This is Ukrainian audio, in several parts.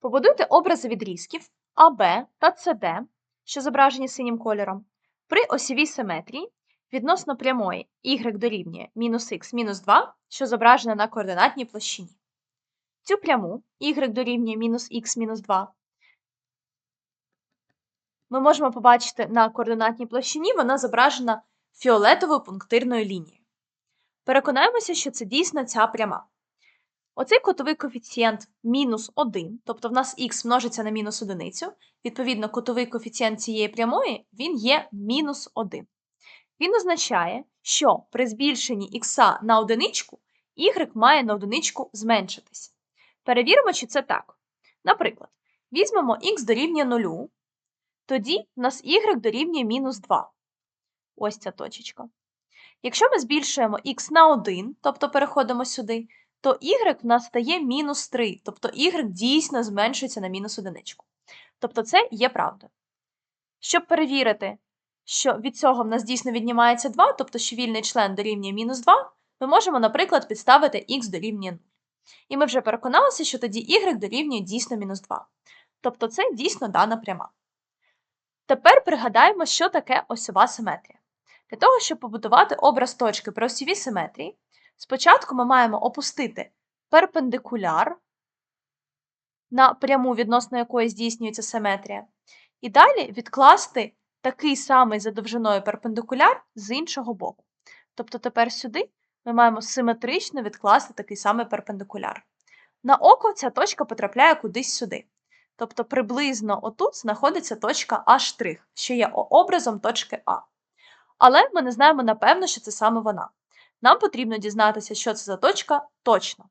Побудуйте образи відрізків АБ та СД, що зображені синім кольором, при осівій симетрії відносно прямої y дорівнює мінус х мінус 2, що зображена на координатній площині. Цю пряму y дорівнює мінус х мінус 2 ми можемо побачити на координатній площині, вона зображена фіолетовою пунктирною лінією. Переконаємося, що це дійсно ця пряма. Оцей кутовий коефіцієнт мінус 1, тобто в нас х множиться на мінус одиницю, відповідно, кутовий коефіцієнт цієї прямої він є мінус 1. Він означає, що при збільшенні х на одиничку y має на одиничку зменшитись. Перевіримо, чи це так. Наприклад, візьмемо х дорівнює 0, тоді в нас y дорівнює мінус 2. Ось ця точечка. Якщо ми збільшуємо х на 1, тобто переходимо сюди, то y в нас стає мінус 3, тобто y дійсно зменшується на мінус 1. Тобто це є правда. Щоб перевірити, що від цього в нас дійсно віднімається 2, тобто що вільний член дорівнює мінус 2, ми можемо, наприклад, підставити х дорівнює 0. І ми вже переконалися, що тоді y дорівнює дійсно мінус 2. Тобто це дійсно дана пряма. Тепер пригадаємо, що таке осьова симетрія. Для того, щоб побудувати образ точки при осьовій симетрії, спочатку ми маємо опустити перпендикуляр на пряму, відносно якої здійснюється симетрія, і далі відкласти такий самий за довжиною перпендикуляр з іншого боку. Тобто тепер сюди ми маємо симетрично відкласти такий самий перпендикуляр. На око ця точка потрапляє кудись сюди. Тобто приблизно отут знаходиться точка А', що є образом точки А. Але ми не знаємо напевно, що це саме вона. Нам потрібно дізнатися, що це за точка точно.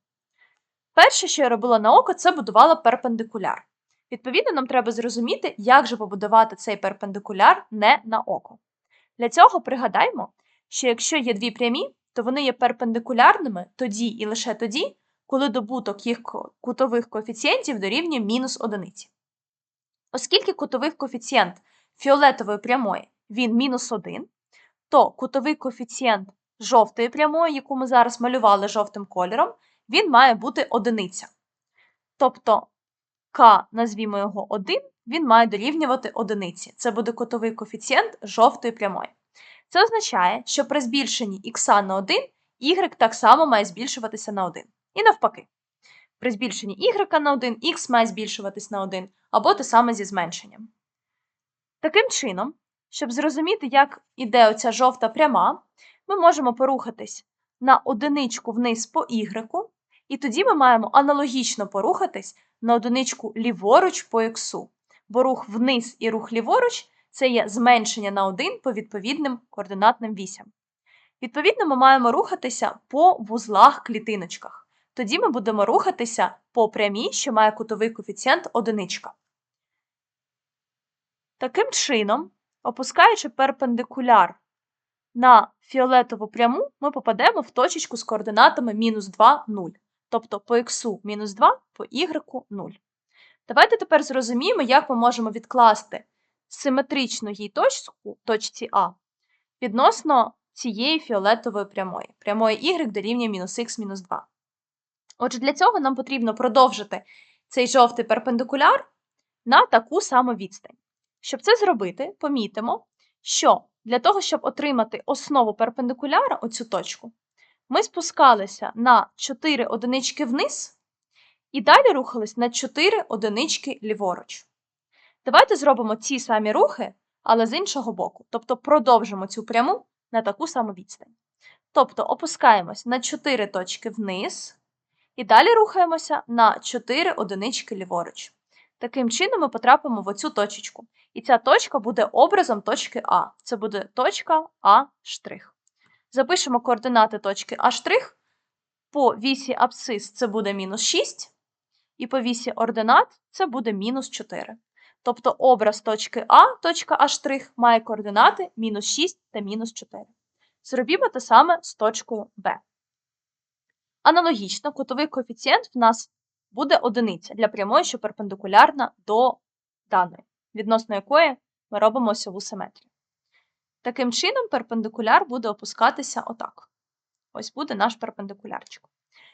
Перше, що я робила на око, це будувала перпендикуляр. Відповідно, нам треба зрозуміти, як же побудувати цей перпендикуляр не на око. Для цього пригадаймо, що якщо є дві прямі, то вони є перпендикулярними тоді і лише тоді, коли добуток їх кутових коефіцієнтів дорівнює мінус одиниці. Оскільки кутовий коефіцієнт фіолетової прямої він мінус 1, то кутовий коефіцієнт жовтої прямої, яку ми зараз малювали жовтим кольором, він має бути одиниця. Тобто k, назвімо його 1, він має дорівнювати одиниці. Це буде кутовий коефіцієнт жовтої прямої. Це означає, що при збільшенні х на 1, y так само має збільшуватися на 1. І навпаки. При збільшенні y на 1 х має збільшуватись на 1, або те саме зі зменшенням. Таким чином, щоб зрозуміти, як іде оця жовта пряма, ми можемо порухатись на одиничку вниз по y, і тоді ми маємо аналогічно порухатись на одиничку ліворуч по х, бо рух вниз і рух ліворуч це є зменшення на 1 по відповідним координатним вісям. Відповідно, ми маємо рухатися по вузлах клітиночках тоді ми будемо рухатися по прямій, що має кутовий коефіцієнт одиничка. Таким чином, опускаючи перпендикуляр на фіолетову пряму, ми попадемо в точечку з координатами мінус 2, 0. Тобто по х мінус 2, по y 0. Давайте тепер зрозуміємо, як ми можемо відкласти симетричну їй точку, точці А відносно цієї фіолетової прямої, прямої y дорівнює мінус х мінус 2. Отже, для цього нам потрібно продовжити цей жовтий перпендикуляр на таку саму відстань. Щоб це зробити, помітимо, що для того, щоб отримати основу перпендикуляра, оцю точку, ми спускалися на 4 одинички вниз і далі рухались на 4 одинички ліворуч. Давайте зробимо ці самі рухи, але з іншого боку, тобто продовжимо цю пряму на таку саму відстань. Тобто опускаємось на 4 точки вниз. І далі рухаємося на 4 одинички ліворуч. Таким чином ми потрапимо в оцю точечку. І ця точка буде образом точки А. Це буде точка А'. Запишемо координати точки А'. По вісі абсцис це буде мінус 6, і по вісі ординат це буде мінус 4. Тобто образ точки А, точка А' має координати мінус 6 та мінус 4. Зробімо те саме з точкою Б. Аналогічно, кутовий коефіцієнт в нас буде одиниця для прямої, що перпендикулярна до даної, відносно якої ми робимо осьову симетрію. Таким чином, перпендикуляр буде опускатися отак. Ось буде наш перпендикулярчик.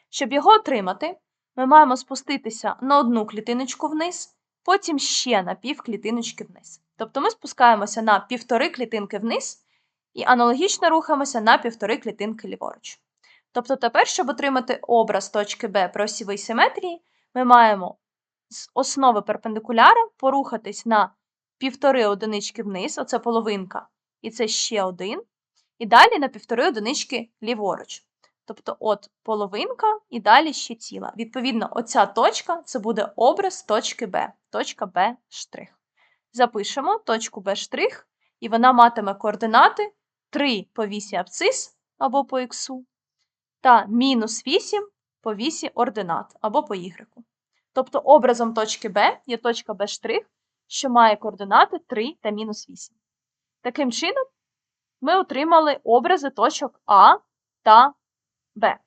Щоб його отримати, ми маємо спуститися на одну клітиночку вниз, потім ще на пів клітиночки вниз. Тобто ми спускаємося на півтори клітинки вниз і аналогічно рухаємося на півтори клітинки ліворуч. Тобто тепер, щоб отримати образ точки Б при осівій симетрії, ми маємо з основи перпендикуляра порухатись на півтори одинички вниз, оце половинка, і це ще один, і далі на півтори одинички ліворуч. Тобто от половинка і далі ще ціла. Відповідно, оця точка це буде образ точки Б, точка Б'. Запишемо точку Б', і вона матиме координати 3 по вісі абцис або по х, та мінус 8 по вісі ординат або по y. Тобто образом точки Б є точка Б', що має координати 3 та мінус 8. Таким чином, ми отримали образи точок А та Б.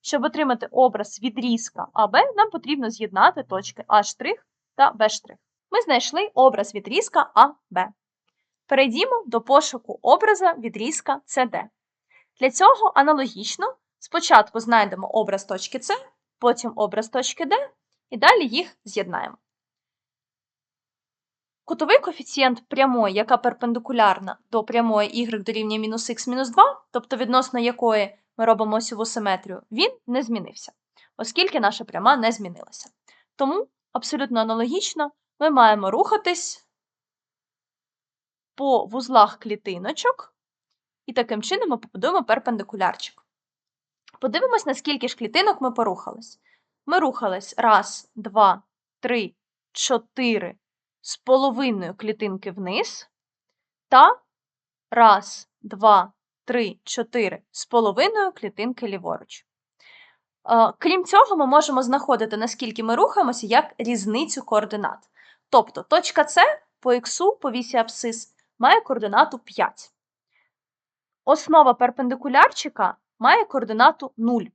Щоб отримати образ відрізка АБ, нам потрібно з'єднати точки А' та Б'. Ми знайшли образ відрізка АБ. Перейдімо до пошуку образа відрізка CD. Для цього аналогічно спочатку знайдемо образ точки С, потім образ точки D і далі їх з'єднаємо. Кутовий коефіцієнт прямої, яка перпендикулярна до прямої y дорівнює мінус х мінус 2, тобто відносно якої ми робимо осьову симетрію, він не змінився, оскільки наша пряма не змінилася. Тому абсолютно аналогічно ми маємо рухатись по вузлах клітиночок, і таким чином ми побудуємо перпендикулярчик. Подивимось, наскільки ж клітинок ми порухались. Ми рухались раз, два, три, чотири з половиною клітинки вниз та раз, два, 3, 4 з половиною клітинки ліворуч. Крім цього, ми можемо знаходити, наскільки ми рухаємося, як різницю координат. Тобто точка С по х по вісі абсцис має координату 5. Основа перпендикулярчика має координату 0,5.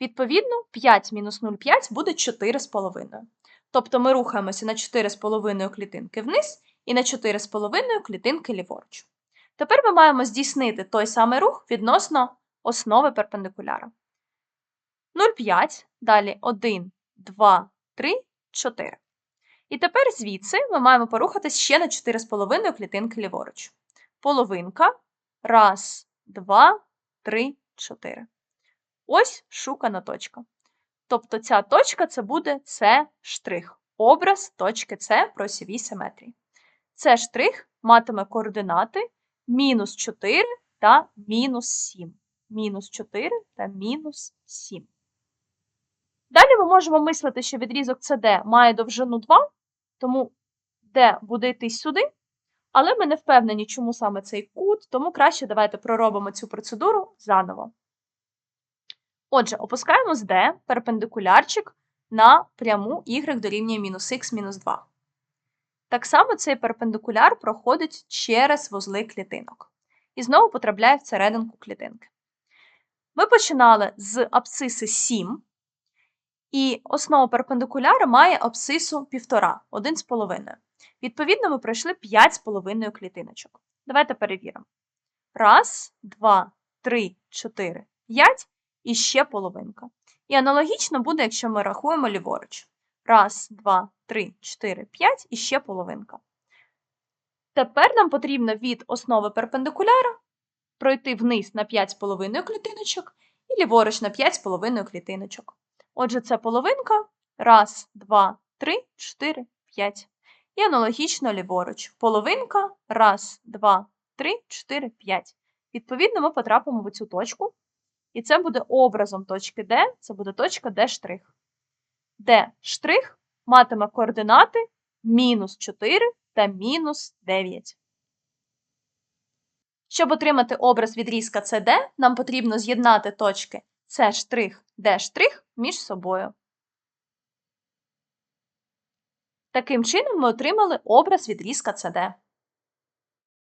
Відповідно, 5 мінус 0,5 буде 4,5. Тобто ми рухаємося на 4,5 клітинки вниз і на 4,5 клітинки ліворуч. Тепер ми маємо здійснити той самий рух відносно основи перпендикуляра. 0,5, далі 1, 2, 3, 4. І тепер звідси ми маємо порухатись ще на 4,5 клітинки ліворуч. Половинка. Раз, два, три, чотири. Ось шукана точка. Тобто ця точка це буде С штрих. Образ точки С про осівій симетрії. Це штрих матиме координати мінус 4 та мінус 7. Мінус 4 та мінус 7. Далі ми можемо мислити, що відрізок CD має довжину 2, тому D буде йти сюди. Але ми не впевнені, чому саме цей кут, тому краще давайте проробимо цю процедуру заново. Отже, опускаємо з D перпендикулярчик на пряму y дорівнює мінус х мінус 2. Так само цей перпендикуляр проходить через вузли клітинок і знову потрапляє в серединку клітинки. Ми починали з абсциси 7, і основа перпендикуляра має абсцису 1,5, 1,5. Відповідно, ми пройшли 5,5 клітиночок. Давайте перевіримо. Раз, два, три, чотири, п'ять і ще половинка. І аналогічно буде, якщо ми рахуємо ліворуч. Раз, два, три, чотири, п'ять і ще половинка. Тепер нам потрібно від основи перпендикуляра пройти вниз на 5,5 клітиночок і ліворуч на 5,5 клітиночок. Отже, це половинка. Раз, два, три, чотири, п'ять. І аналогічно ліворуч. Половинка. Раз, два, три, чотири, п'ять. Відповідно, ми потрапимо в цю точку. І це буде образом точки D, це буде точка D'. Штрих матиме координати мінус 4 та мінус 9. Щоб отримати образ відрізка CD, нам потрібно з'єднати точки С', D' між собою. Таким чином ми отримали образ відрізка CD.